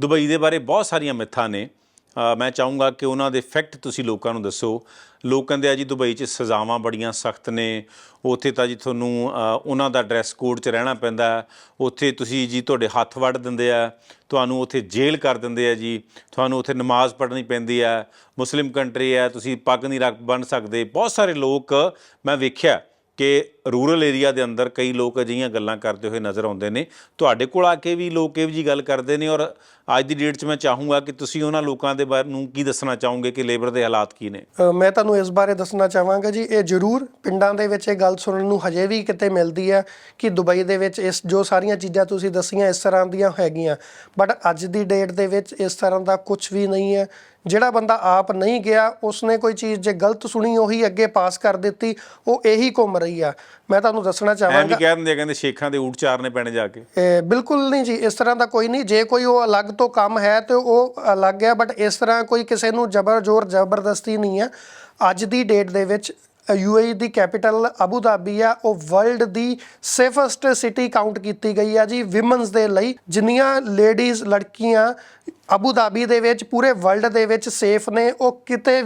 Dubai ਦੇ ਬਾਰੇ ਬਹੁਤ ਸਾਰੀਆਂ ਮਿੱਥਾਂ ਨੇ। ਮੈਂ ਚਾਹੂੰਗਾ ਕਿ ਉਹਨਾਂ ਦੇ ਫੈਕਟ ਤੁਸੀਂ ਲੋਕਾਂ ਨੂੰ ਦੱਸੋ। ਲੋਕ ਕਹਿੰਦੇ ਆ ਜੀ ਦੁਬਈ 'ਚ ਸਜ਼ਾਵਾਂ ਬੜੀਆਂ ਸਖਤ ਨੇ। ਉੱਥੇ ਤਾਂ ਜੀ ਤੁਹਾਨੂੰ ਉਹਨਾਂ ਦਾ ਡਰੈਸ ਕੋਡ 'ਚ ਰਹਿਣਾ ਪੈਂਦਾ। ਉੱਥੇ ਤੁਸੀਂ ਜੀ ਤੁਹਾਡੇ ਹੱਥ ਵੱਢ ਦਿੰਦੇ ਆ। ਤੁਹਾਨੂੰ ਉੱਥੇ ਜੇਲ੍ਹ ਕਰ ਦਿੰਦੇ ਆ ਜੀ। ਤੁਹਾਨੂੰ ਉੱਥੇ ਨਮਾਜ਼ ਪੜ੍ਹਨੀ ਪੈਂਦੀ ਹੈ ਮੁਸਲਿਮ ਕੰਟਰੀ ਹੈ ਤੁਸੀਂ ਪੱਗ ਨਹੀਂ ਰੱਖ ਬਣ ਸਕਦੇ। ਬਹੁਤ ਸਾਰੇ ਲੋਕ ਮੈਂ ਵੇਖਿਆ ਕਿ ਰੂਰਲ ਏਰੀਆ ਦੇ ਅੰਦਰ ਕਈ ਲੋਕ ਅਜਿਹੀਆਂ ਗੱਲਾਂ ਕਰਦੇ ਹੋਏ ਨਜ਼ਰ ਆਉਂਦੇ ਨੇ। ਤੁਹਾਡੇ ਕੋਲ ਆ ਕੇ ਵੀ ਲੋਕ ਇਹੋ ਜੀ ਗੱਲ ਕਰਦੇ ਨੇ ਔਰ ਅੱਜ ਦੀ ਡੇਟ 'ਚ ਮੈਂ ਚਾਹੂੰਗਾ ਕਿ ਤੁਸੀਂ ਉਹਨਾਂ ਲੋਕਾਂ ਦੇ ਬਾਰੇ ਨੂੰ ਕੀ ਦੱਸਣਾ ਚਾਹੋਗੇ ਕਿ ਲੇਬਰ ਦੇ ਹਾਲਾਤ ਕੀ ਨੇ? ਮੈਂ ਤੁਹਾਨੂੰ ਇਸ ਬਾਰੇ ਦੱਸਣਾ ਚਾਹਾਂਗਾ ਜੀ, ਇਹ ਜ਼ਰੂਰ ਪਿੰਡਾਂ ਦੇ ਵਿੱਚ ਇਹ ਗੱਲ ਸੁਣਨ ਨੂੰ ਹਜੇ ਵੀ ਕਿਤੇ ਮਿਲਦੀ ਹੈ ਕਿ ਦੁਬਈ ਦੇ ਵਿੱਚ ਇਸ ਜੋ ਸਾਰੀਆਂ ਚੀਜ਼ਾਂ ਤੁਸੀਂ ਦੱਸੀਆਂ ਇਸ ਤਰ੍ਹਾਂ ਦੀਆਂ ਹੈਗੀਆਂ। ਬਟ ਅੱਜ ਦੀ ਡੇਟ ਦੇ ਵਿੱਚ ਇਸ ਤਰ੍ਹਾਂ ਦਾ ਕੁਝ ਵੀ ਨਹੀਂ ਹੈ। ਜਿਹੜਾ ਬੰਦਾ ਆਪ ਨਹੀਂ ਗਿਆ, ਉਸਨੇ ਕੋਈ ਚੀਜ਼ ਜੇ ਗਲਤ ਸੁਣੀ, ਉਹੀ ਅੱਗੇ ਪਾਸ ਕਰ ਦਿੱਤੀ, ਉਹ ਇਹੀ ਘੁੰਮ ਰਹੀ ਆ। ਮੈਂ ਤੁਹਾਨੂੰ ਦੱਸਣਾ ਐਂ ਵੀ ਚਾਹਾਂਗਾ ਕਹਿ ਦਿੰਦੇ ਆ ਕਹਿੰਦੇ ਸ਼ੇਖਾਂ ਦੇ ਊਠ ਚਾਰਨੇ ਪੈਣੇ ਜਾ ਕੇ। ਇਹ ਬਿਲਕੁਲ ਨਹੀਂ ਜੀ ਇਸ ਤਰ੍ਹਾਂ ਦਾ ਕੋਈ ਨਹੀਂ। ਜੇ ਕੋਈ ਉਹ ਅਲੱਗ ਤੋਂ ਕੰਮ ਹੈ ਤੇ ਉਹ ਅਲੱਗ ਹੈ ਬਟ ਇਸ ਤਰ੍ਹਾਂ ਕੋਈ ਕਿਸੇ ਨੂੰ ਜ਼ਬਰ ਜ਼ੋਰ ਜ਼ਬਰਦਸਤੀ ਨਹੀਂ ਹੈ। ਅੱਜ ਦੀ ਡੇਟ ਦੇ ਵਿੱਚ ਯੂਏਈ ਦੀ ਕੈਪੀਟਲ ਅਬੂ ਧਾਬੀ ਆ। ਉਹ ਵਰਲਡ ਦੀ ਸੇਫੈਸਟ ਸਿਟੀ ਕਾਊਂਟ ਕੀਤੀ ਗਈ ਆ ਜੀ ਵਿਮਨਸ ਦੇ ਲਈ। ਜਿੰਨੀਆਂ ਲੇਡੀਜ਼ ਲੜਕੀਆਂ ਅਬੂ ਧਾਬੀ ਦੇ ਵਿੱਚ ਪੂਰੇ ਵਰਲਡ ਦੇ ਵਿੱਚ ਸੇਫ ਨੇ ਉਹ ਕਿਤੇ ਵੀ